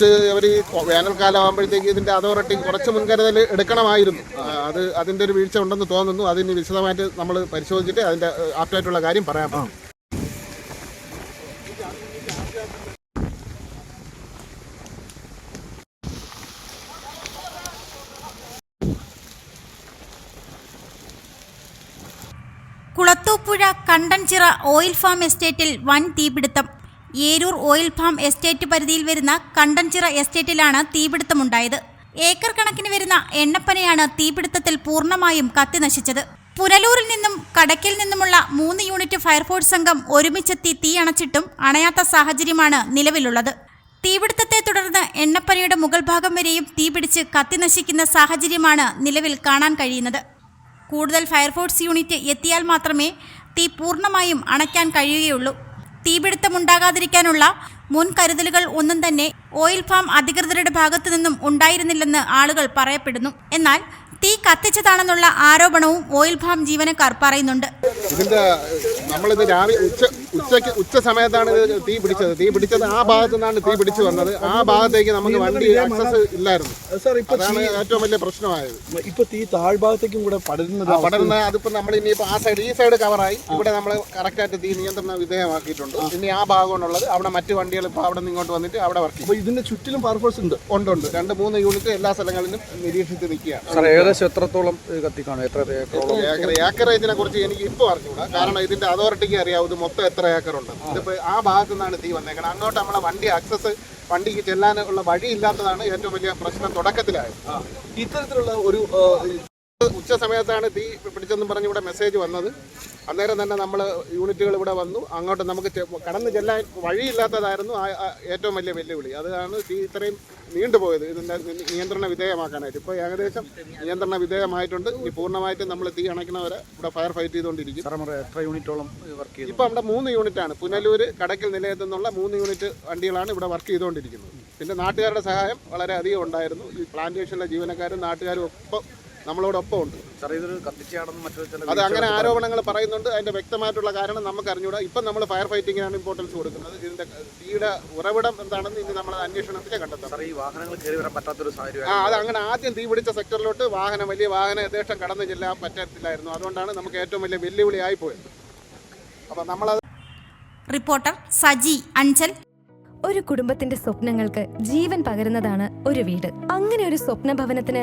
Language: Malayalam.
കുറച്ച് അവർ ഈ വേനൽക്കാലം ആകുമ്പോഴത്തേക്ക് ഇതിന്റെ അതോറിറ്റി കുറച്ച് മുൻകരുതൽ എടുക്കണമായിരുന്നു. അത് അതിന്റെ ഒരു വീഴ്ച ഉണ്ടെന്ന് തോന്നുന്നു. അതിന് വിശദമായിട്ട് നമ്മൾ പരിശോധിച്ചിട്ട് അതിന്റെ ഏഹ്, ആപ്റ്റായിട്ടുള്ള കാര്യം പറയാം. കുളത്തൂപ്പുഴ കണ്ടൻചിറ ഓയിൽ ഫാം എസ്റ്റേറ്റിൽ വൻ തീപിടുത്തം. ഏരൂർ ഓയിൽ ഫാം എസ്റ്റേറ്റ് പരിധിയിൽ വരുന്ന കണ്ടൻചിറ എസ്റ്റേറ്റിലാണ് തീപിടുത്തമുണ്ടായത്. ഏക്കർ കണക്കിന് വരുന്ന എണ്ണപ്പനയാണ് തീപിടുത്തത്തിൽ പൂർണമായും കത്തിനശിച്ചത് പുനലൂരിൽ നിന്നും കടക്കിൽ നിന്നുമുള്ള മൂന്ന് യൂണിറ്റ് ഫയർഫോഴ്സ് സംഘം ഒരുമിച്ചെത്തി തീ അണച്ചിട്ടും അണയാത്ത സാഹചര്യമാണ് നിലവിലുള്ളത്. തീപിടുത്തത്തെ തുടർന്ന് എണ്ണപ്പനയുടെ മുകൾ ഭാഗം വരെയും തീപിടിച്ച് കത്തിനശിക്കുന്ന സാഹചര്യമാണ് നിലവിൽ കാണാൻ കഴിയുന്നത്. കൂടുതൽ ഫയർഫോഴ്സ് യൂണിറ്റ് എത്തിയാൽ മാത്രമേ തീ പൂർണമായും അണയ്ക്കാൻ കഴിയുകയുള്ളൂ. തീപിടുത്തമുണ്ടാകാതിരിക്കാനുള്ള മുൻകരുതലുകൾ ഒന്നും തന്നെ ഓയിൽ ഫാം അധികൃതരുടെ ഭാഗത്തു നിന്നും ഉണ്ടായിരുന്നില്ലെന്ന് ആളുകൾ പറയപ്പെടുന്നു. എന്നാൽ തീ കത്തിച്ചതാണെന്നുള്ള ആരോപണവും ഓയിൽ ഫാം ജീവനക്കാർ പറയുന്നുണ്ട്. ഇതിന്റെ നമ്മളിത് രാവിലെ ഉച്ച ഉച്ചയ്ക്ക് ഉച്ച സമയത്താണ് ഇത് തീ പിടിച്ചത്. തീ പിടിച്ചത് ആ ഭാഗത്തു നിന്നാണ് തീ പിടിച്ചു വന്നത്. ആ ഭാഗത്തേക്ക് നമുക്ക് വണ്ടി ആക്സസ് ഇല്ലായിരുന്നു. സാർ ഇപ്പൊ അതാണ് ഏറ്റവും വലിയ പ്രശ്നമായത്. ഇപ്പൊ തീ താഴ്ഭാഗത്തേക്കും കൂടെ പടരുന്നത് പടരുന്ന അതിപ്പോ നമ്മൾ ഇനിയിപ്പോ ആ സൈഡ് ഈ സൈഡ് കവറായി ഇവിടെ നമ്മൾ കറക്റ്റായിട്ട് തീ നിയന്ത്രണ വിധേയമാക്കിയിട്ടുണ്ട്. ഇനി ആ ഭാഗമാണുള്ളത് അവിടെ മറ്റു വണ്ടികൾ ഇപ്പോൾ അവിടെ നിന്ന് ഇങ്ങോട്ട് വന്നിട്ട് അവിടെ വർക്ക് ചെയ്യും ഇതിന്റെ ചുറ്റിലും പർഫോഴ്സ് ഉണ്ട്. ഉണ്ട് ഉണ്ട്. രണ്ട് മൂന്ന് യൂണിറ്റ് എല്ലാ സ്ഥലങ്ങളിലും നിരീക്ഷിച്ച് നിൽക്കുകയാണ്. സാർ ഏകദേശം എത്രത്തോളം കത്തിക്കാണ്? എത്ര ഏക്കറേജിനെ കുറിച്ച് എനിക്ക് ഇപ്പോൾ അറിഞ്ഞുകൂടാ. കാരണം ഇതിന്റെ അതോറിറ്റിക്ക് അറിയാവും ഇത് മൊത്തം എത്ര ഏക്കർ ഉണ്ട്. ഇതിപ്പോ ആ ഭാഗത്തു നിന്നാണ് തീ വന്നേക്കണം അങ്ങോട്ട് നമ്മളെ വണ്ടി ആക്സസ് വണ്ടിക്ക് ചെല്ലാനുള്ള വഴി ഇല്ലാത്തതാണ് ഏറ്റവും വലിയ പ്രശ്നം തുടക്കത്തിലായത്. ഇത്തരത്തിലുള്ള ഒരു ഉച്ച സമയത്താണ് തീ പിടിച്ചെന്ന് പറഞ്ഞ് ഇവിടെ മെസ്സേജ് വന്നത്. അന്നേരം തന്നെ നമ്മൾ യൂണിറ്റുകൾ ഇവിടെ വന്നു. അങ്ങോട്ട് നമുക്ക് കടന്നു ചെല്ലാൻ വഴിയില്ലാത്തതായിരുന്നു ഏറ്റവും വലിയ വെല്ലുവിളി. അതാണ് തീ ഇത്രയും നീണ്ടുപോയത്. ഇതിന്റെ നിയന്ത്രണ വിധേയമാക്കാനായിട്ട്. ഇപ്പോൾ ഏകദേശം നിയന്ത്രണ വിധേയമായിട്ടുണ്ട്. ഇനി പൂർണമായിട്ടും നമ്മൾ തീ അണയ്ക്കണവരെ ഇവിടെ ഫയർ ഫൈറ്റ് ചെയ്തുകൊണ്ടിരിക്കും. എത്ര യൂണിറ്റോളം വർക്ക് ചെയ്തു? ഇപ്പോൾ നമ്മുടെ മൂന്ന് യൂണിറ്റാണ്. പുനലൂർ കടക്കൽ നിലയത്തു നിന്നുള്ള മൂന്ന് യൂണിറ്റ് വണ്ടികളാണ് ഇവിടെ വർക്ക് ചെയ്തുകൊണ്ടിരിക്കുന്നത്. പിന്നെ നാട്ടുകാരുടെ സഹായം വളരെ അധികം ഉണ്ടായിരുന്നു. ഈ പ്ലാന്റേഷനിലെ ജീവനക്കാരും നാട്ടുകാരും ഒപ്പം നമ്മളോടൊപ്പം ഉണ്ട്. അത് അങ്ങനെ ആരോപണങ്ങൾ പറയുന്നുണ്ട്. അതിന്റെ വ്യക്തമായിട്ടുള്ള കാരണം നമുക്ക് അറിഞ്ഞൂടാ ഇപ്പം നമ്മൾ ഫയർ ഫൈറ്റിങ്ങിനാണ് ഇമ്പോർട്ടൻസ് കൊടുക്കുന്നത്. ഇതിന്റെ തീയുടെ ഉറവിടം എന്താണെന്ന് ഇനി നമ്മൾ അന്വേഷണത്തിൽ കണ്ടെത്തണം സാർ ഈ വാഹനങ്ങൾ കയറി വരാൻ പറ്റാത്തൊരു സാഹചര്യം ആ അത് അങ്ങനെ ആദ്യം തീ പിടിച്ച സെക്ടറിലോട്ട് വാഹനം വലിയ വാഹന യഥേഷ്ടം കടന്നു ചെല്ലാൻ പറ്റത്തില്ലായിരുന്നു. അതുകൊണ്ടാണ് നമുക്ക് ഏറ്റവും വലിയ വെല്ലുവിളി ആയിപ്പോയത് അപ്പം നമ്മളത് റിപ്പോർട്ടർ സജി അഞ്ചൽ. ഒരു കുടുംബത്തിന്റെ സ്വപ്നങ്ങൾക്ക് ജീവൻ പകരുന്നതാണ് ഒരു വീട്. അങ്ങനെ ഒരു സ്വപ്ന ഭവനത്തിന്